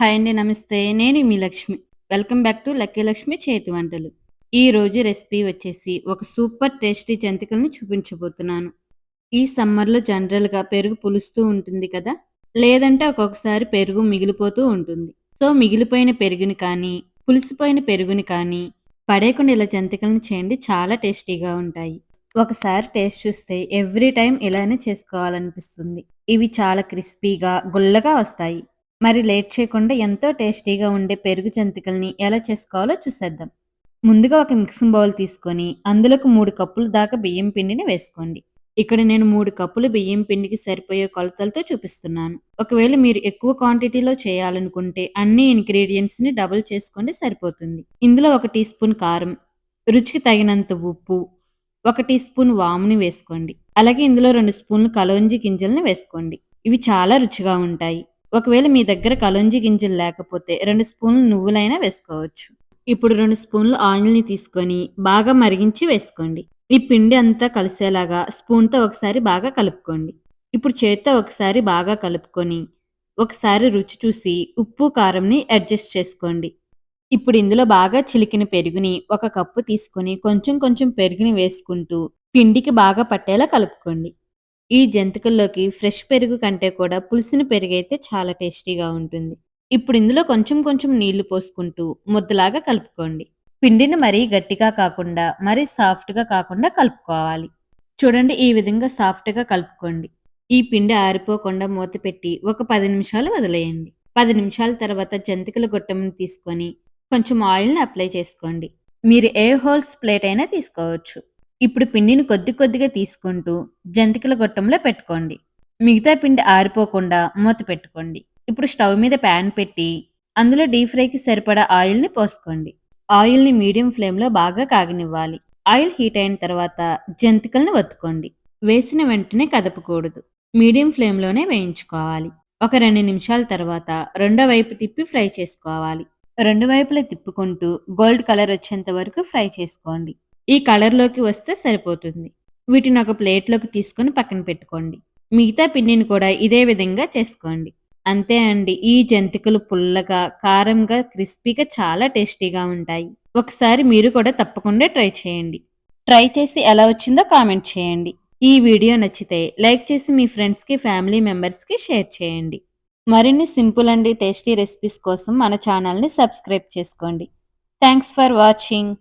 Hi అండి నమస్తే. నేను మీ Lakshmi. Welcome back to lucky Lakshmi చేతి వంటలు. ఈ రోజు రెసిపీ వచ్చేసి ఒక సూపర్ టేస్టీ జంతికల్ని చూపించబోతున్నాను. ఈ సమ్మర్లో జనరల్గా పెరుగు పులుస్తూ ఉంటుంది కదా? లేదంటే ఒక్కొక్కసారి పెరుగు మిగిలిపోతూ ఉంటుంది. సో మిగిలిపోయిన పెరుగుని కానీ పులిసిపోయిన పెరుగుని కానీ పడేయకుండా ఇలా జంతికలను చేయండి. చాలా టేస్టీగా ఉంటాయి. ఒకసారి టేస్ట్ చూస్తే ఎవ్రీ టైం ఇలానే చేసుకోవాలనిపిస్తుంది. ఇవి చాలా క్రిస్పీగా గుల్లగా వస్తాయి. మరి లేట్ చేయకుండా ఎంతో టేస్టీగా ఉండే పెరుగు జంతికల్ని ఎలా చేసుకోవాలో చూసేద్దాం. ముందుగా ఒక మిక్సింగ్ బౌల్ తీసుకొని అందులోకి మూడు కప్పుల దాకా బియ్యం పిండిని వేసుకోండి. ఇక్కడ నేను మూడు కప్పులు బియ్యం పిండికి సరిపోయే కొలతలతో చూపిస్తున్నాను. ఒకవేళ మీరు ఎక్కువ క్వాంటిటీలో చేయాలనుకుంటే అన్ని ఇంగ్రీడియంట్స్ని డబుల్ చేసుకోండి సరిపోతుంది. ఇందులో ఒక టీ స్పూన్ కారం రుచికి తగినంత ఉప్పు ఒక టీ స్పూన్ వాముని వేసుకోండి. అలాగే ఇందులో రెండు స్పూన్లు కలోంజి గింజలను వేసుకోండి. ఇవి చాలా రుచిగా ఉంటాయి. ఒకవేళ మీ దగ్గర కలుంజి గింజలు లేకపోతే రెండు స్పూన్లు నువ్వులైనా వేసుకోవచ్చు. ఇప్పుడు రెండు స్పూన్లు ఆయిల్ని తీసుకొని బాగా మరిగించి వేసుకోండి. ఈ పిండి అంతా కలిసేలాగా స్పూన్తో ఒకసారి బాగా కలుపుకోండి. ఇప్పుడు చేత్తో ఒకసారి బాగా కలుపుకొని ఒకసారి రుచి చూసి ఉప్పు కారంని అడ్జస్ట్ చేసుకోండి. ఇప్పుడు ఇందులో బాగా చిలికిన పెరుగుని ఒక కప్పు తీసుకొని కొంచెం కొంచెం పెరుగుని వేసుకుంటూ పిండికి బాగా పట్టేలా కలుపుకోండి. ఈ జంతికల్లోకి ఫ్రెష్ పెరుగు కంటే కూడా పులిసిన పెరుగు అయితే చాలా టేస్టీగా ఉంటుంది. ఇప్పుడు ఇందులో కొంచెం కొంచెం నీళ్ళు పోసుకుంటూ ముద్దలాగా కలుపుకోండి. పిండిని మరీ గట్టిగా కాకుండా మరీ సాఫ్ట్గా కాకుండా కలుపుకోవాలి. చూడండి ఈ విధంగా సాఫ్ట్గా కలుపుకోండి. ఈ పిండి ఆరిపోకుండా మూత పెట్టి ఒక పది నిమిషాలు వదిలేయండి. పది నిమిషాల తర్వాత జంతికల గొట్టమును తీసుకొని కొంచెం ఆయిల్ని అప్లై చేసుకోండి. మీరు ఏ హోల్స్ ప్లేట్ అయినా తీసుకోవచ్చు. ఇప్పుడు పిండిని కొద్ది కొద్దిగా తీసుకుంటూ జంతికల గొట్టంలో పెట్టుకోండి. మిగతా పిండి ఆరిపోకుండా మూత పెట్టుకోండి. ఇప్పుడు స్టవ్ మీద ప్యాన్ పెట్టి అందులో డీప్ ఫ్రైకి సరిపడా ఆయిల్ని పోసుకోండి. ఆయిల్ని మీడియం ఫ్లేమ్లో బాగా కాగనివ్వాలి. ఆయిల్ హీట్ అయిన తర్వాత జంతికలను వత్తుకోండి వేసిన వెంటనే కదపకూడదు. మీడియం ఫ్లేమ్లోనే వేయించుకోవాలి. ఒక రెండు నిమిషాల తర్వాత రెండో వైపు తిప్పి ఫ్రై చేసుకోవాలి. రెండు వైపులా తిప్పుకుంటూ గోల్డ్ కలర్ వచ్చేంత వరకు ఫ్రై చేసుకోండి. ఈ కలర్లోకి వస్తే సరిపోతుంది. వీటిని ఒక ప్లేట్లోకి తీసుకొని పక్కన పెట్టుకోండి. మిగతా పిండిని కూడా ఇదే విధంగా చేసుకోండి. అంతే అండి ఈ జంతికలు పుల్లగా కారంగా క్రిస్పీగా చాలా టేస్టీగా ఉంటాయి. ఒకసారి మీరు కూడా తప్పకుండా ట్రై చేయండి. ట్రై చేసి ఎలా వచ్చిందో కామెంట్ చేయండి. ఈ వీడియో నచ్చితే లైక్ చేసి మీ ఫ్రెండ్స్కి ఫ్యామిలీ మెంబర్స్కి షేర్ చేయండి. మరిన్ని సింపుల్ అండ్ టేస్టీ రెసిపీస్ కోసం మన ఛానల్ని సబ్స్క్రైబ్ చేసుకోండి. Thanks for watching.